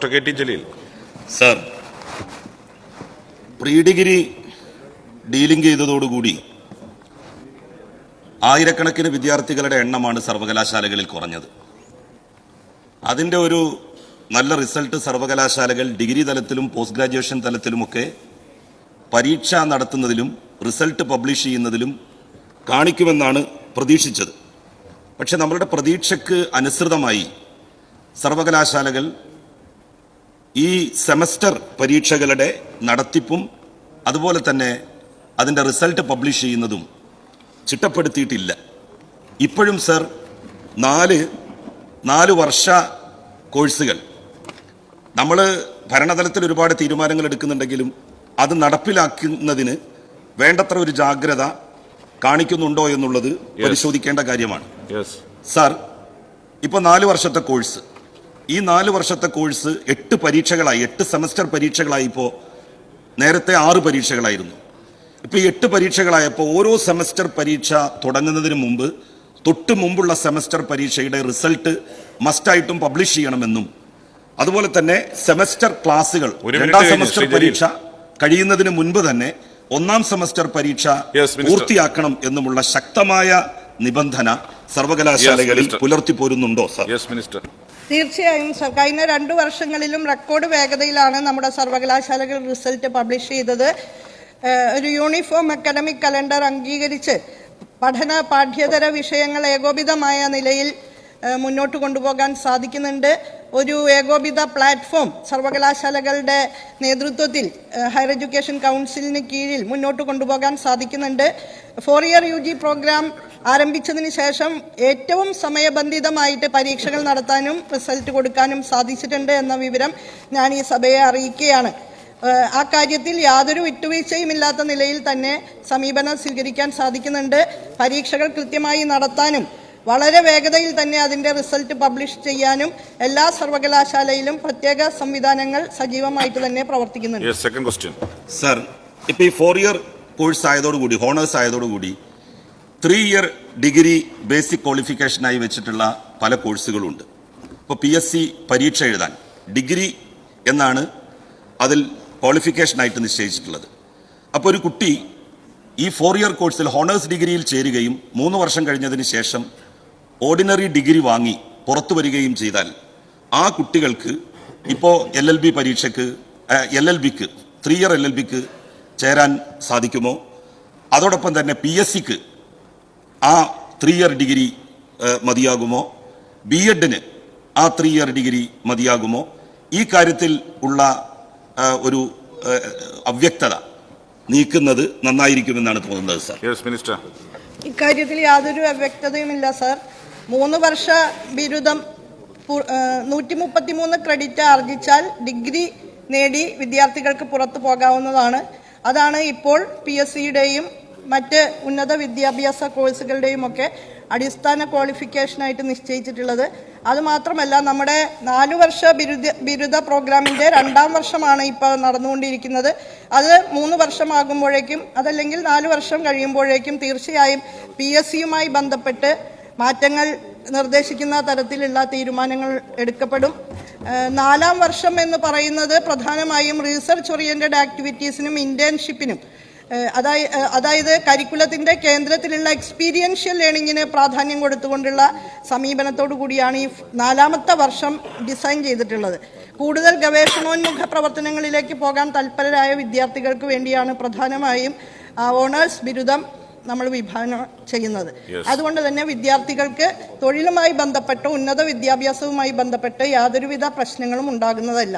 Doctor K T Jaleel. Sir. Pre degree dealing ചെയ്തതോടുകൂടി ആയിരക്കണക്കിന് വിദ്യാർത്ഥികളുടെ എണ്ണമാണ് സർവകലാശാലകളിൽ കുറഞ്ഞത്. അതിന്റെ ഒരു നല്ല റിസൾട്ട് സർവകലാശാലകൾ ഡിഗ്രി തലത്തിലും പോസ്റ്റ് ഗ്രാജുവേഷൻ തലത്തിലുമൊക്കെ പരീക്ഷ നടത്തുന്നതിലും റിസൾട്ട് പബ്ലിഷ് ചെയ്യുന്നതിലും കാണിക്കുമെന്നാണ് പ്രതീക്ഷിച്ചത്. പക്ഷെ നമ്മളുടെ പ്രതീക്ഷയ്ക്ക് അനുസൃതമായി സർവകലാശാലകൾ ഈ സെമസ്റ്റർ പരീക്ഷകളുടെ നടത്തിപ്പും അതുപോലെ തന്നെ അതിന്റെ റിസൾട്ട് പബ്ലിഷ് ചെയ്യുന്നതും ചിട്ടപ്പെടുത്തിയിട്ടില്ല. ഇപ്പോഴും സർ നാല് നാല് വർഷ കോഴ്സുകൾ. നമ്മൾ ഭരണതലത്തിൽ ഒരുപാട് തീരുമാനങ്ങൾ എടുക്കുന്നുണ്ടെങ്കിലും അത് നടപ്പിലാക്കുന്നതിന് വേണ്ടത്ര ഒരു ജാഗ്രത കാണിക്കുന്നുണ്ടോ എന്നുള്ളത് പരിശോധിക്കേണ്ട കാര്യമാണ്. സാർ ഇപ്പോൾ നാല് വർഷത്തെ കോഴ്സ്. ഈ നാല് വർഷത്തെ കോഴ്സ് എട്ട് പരീക്ഷകളായി എട്ട് സെമസ്റ്റർ പരീക്ഷകളായി ഇപ്പോൾ നേരത്തെ ആറ് പരീക്ഷകളായിരുന്നു. ഇപ്പോൾ ഈ എട്ട് പരീക്ഷകളായപ്പോൾ ഓരോ സെമസ്റ്റർ പരീക്ഷ തുടങ്ങുന്നതിന് മുമ്പ് തൊട്ട് മുമ്പുള്ള സെമസ്റ്റർ പരീക്ഷയുടെ റിസൾട്ട് മസ്റ്റായിട്ടും പബ്ലിഷ് ചെയ്യണമെന്നും അതുപോലെ തന്നെ സെമസ്റ്റർ ക്ലാസ്സുകൾ രണ്ടാം സെമസ്റ്റർ പരീക്ഷ കഴിയുന്നതിന് മുൻപ് തന്നെ ഒന്നാം സെമസ്റ്റർ പരീക്ഷ പൂർത്തിയാക്കണം എന്നുമുള്ള ശക്തമായ നിബന്ധന സർവകലാശാലകളിൽ പുലർത്തി പോരുന്നുണ്ടോ സർ യെസ് മിനിസ്റ്റർ തീർച്ചയായും കഴിഞ്ഞ രണ്ടു വർഷങ്ങളിലും റെക്കോർഡ് വേഗതയിലാണ് നമ്മുടെ സർവകലാശാലകൾ റിസൾട്ട് പബ്ലിഷ് ചെയ്തത്. ഒരു യൂണിഫോം അക്കാഡമിക് കലണ്ടർ അംഗീകരിച്ച് പഠന പാഠ്യതര വിഷയങ്ങൾ ഏകോപിതമായ നിലയിൽ മുന്നോട്ട് കൊണ്ടുപോകാൻ സാധിക്കുന്നുണ്ട്. ഒരു ഏകോപിത പ്ലാറ്റ്ഫോം സർവകലാശാലകളുടെ നേതൃത്വത്തിൽ ഹയർ എഡ്യൂക്കേഷൻ കൗൺസിലിന് കീഴിൽ മുന്നോട്ട് കൊണ്ടുപോകാൻ സാധിക്കുന്നുണ്ട്. ഫോർ ഇയർ യു പ്രോഗ്രാം ആരംഭിച്ചതിന് ശേഷം ഏറ്റവും സമയബന്ധിതമായിട്ട് പരീക്ഷകൾ നടത്താനും റിസൾട്ട് കൊടുക്കാനും സാധിച്ചിട്ടുണ്ട് എന്ന വിവരം ഞാൻ ഈ സഭയെ അറിയിക്കുകയാണ്. ആ കാര്യത്തിൽ യാതൊരു വിട്ടുവീഴ്ചയും ഇല്ലാത്ത നിലയിൽ തന്നെ സമീപനം സ്വീകരിക്കാൻ സാധിക്കുന്നുണ്ട്. പരീക്ഷകൾ കൃത്യമായി നടത്താനും വളരെ വേഗതയിൽ തന്നെ അതിന്റെ റിസൾട്ട് പബ്ലിഷ് ചെയ്യാനും എല്ലാ സർവകലാശാലയിലും പ്രത്യേക സംവിധാനങ്ങൾ സജീവമായിട്ട് തന്നെ പ്രവർത്തിക്കുന്നുണ്ട്. സെക്കൻഡ് ക്വസ്റ്റ്യൻ സർ ഇപ്പോൾ ഈ ഫോർ ഇയർ കോഴ്സ് ആയതോടുകൂടി ഹോണേഴ്സ് ആയതോടുകൂടി ത്രീ ഇയർ ഡിഗ്രി ബേസിക് ക്വാളിഫിക്കേഷനായി വെച്ചിട്ടുള്ള പല കോഴ്സുകളുണ്ട് ഇപ്പോൾ പി എസ് സി പരീക്ഷ എഴുതാൻ ഡിഗ്രി എന്നാണ് അതിൽ ക്വാളിഫിക്കേഷനായിട്ട് നിശ്ചയിച്ചിട്ടുള്ളത്. അപ്പോൾ ഒരു കുട്ടി ഈ ഫോർ ഇയർ കോഴ്സിൽ ഹോണേഴ്സ് ഡിഗ്രിയിൽ ചേരുകയും മൂന്ന് വർഷം കഴിഞ്ഞതിന് ശേഷം ഓർഡിനറി ഡിഗ്രി വാങ്ങി പുറത്തു വരികയും ചെയ്താൽ ആ കുട്ടികൾക്ക് ഇപ്പോൾ എൽ എൽ ബി പരീക്ഷയ്ക്ക് എൽ എൽ ബിക്ക് ത്രീ ഇയർ എൽ എൽ ബിക്ക് ചേരാൻ സാധിക്കുമോ? അതോടൊപ്പം തന്നെ പി എസ് സിക്ക് ആ ത്രീ ഇയർ ഡിഗ്രി മതിയാകുമോ? ബി എഡിന് ആ ത്രീ ഇയർ ഡിഗ്രി മതിയാകുമോ? ഈ കാര്യത്തിൽ ഉള്ള ഒരു അവ്യക്തത നീക്കുന്നത് നന്നായിരിക്കുമെന്നാണ് തോന്നുന്നത് സർ. യെസ് മിനിസ്റ്റർ ഇക്കാര്യത്തിൽ യാതൊരു അവ്യക്തതയുമില്ല സർ. മൂന്ന് വർഷ ബിരുദം നൂറ്റി മുപ്പത്തി മൂന്ന് ക്രെഡിറ്റ് ആർജിച്ചാൽ ഡിഗ്രി നേടി വിദ്യാർത്ഥികൾക്ക് പുറത്തു പോകാവുന്നതാണ്. അതാണ് ഇപ്പോൾ പി എസ് സിയുടെയും മറ്റ് ഉന്നത വിദ്യാഭ്യാസ കോഴ്സുകളുടെയും ഒക്കെ അടിസ്ഥാന ക്വാളിഫിക്കേഷനായിട്ട് നിശ്ചയിച്ചിട്ടുള്ളത്. അതുമാത്രമല്ല നമ്മുടെ നാലു വർഷ ബിരുദ ബിരുദ പ്രോഗ്രാമിന്റെ രണ്ടാം വർഷമാണ് ഇപ്പോൾ നടന്നുകൊണ്ടിരിക്കുന്നത്. അത് മൂന്ന് വർഷമാകുമ്പോഴേക്കും അതല്ലെങ്കിൽ നാല് വർഷം കഴിയുമ്പോഴേക്കും തീർച്ചയായും പി എസ് സിയുമായി ബന്ധപ്പെട്ട് മാറ്റങ്ങൾ നിർദ്ദേശിക്കുന്ന തരത്തിലുള്ള തീരുമാനങ്ങൾ എടുക്കപ്പെടും. നാലാം വർഷം എന്ന് പറയുന്നത് പ്രധാനമായും റീസർച്ച് ഓറിയന്റഡ് ആക്ടിവിറ്റീസിനും ഇന്റേൺഷിപ്പിനും ഏഹ് അതായ ഏഹ് അതായത് കരിക്കുലത്തിന്റെ കേന്ദ്രത്തിലുള്ള എക്സ്പീരിയൻഷ്യൽ ലേണിങ്ങിന് പ്രാധാന്യം കൊടുത്തുകൊണ്ടുള്ള സമീപനത്തോടു കൂടിയാണ് ഈ നാലാമത്തെ വർഷം ഡിസൈൻ ചെയ്തിട്ടുള്ളത്. കൂടുതൽ ഗവേഷണോന്മുഖ പ്രവർത്തനങ്ങളിലേക്ക് പോകാൻ തൽപരരായ വിദ്യാർത്ഥികൾക്ക് വേണ്ടിയാണ് പ്രധാനമായും ഓണേഴ്സ് ബിരുദം നമ്മൾ വിഭാവനം ചെയ്യുന്നത്. അതുകൊണ്ട് തന്നെ വിദ്യാർത്ഥികൾക്ക് തൊഴിലുമായി ബന്ധപ്പെട്ട് ഉന്നത വിദ്യാഭ്യാസവുമായി ബന്ധപ്പെട്ട് യാതൊരുവിധ പ്രശ്നങ്ങളും ഉണ്ടാകുന്നതല്ല.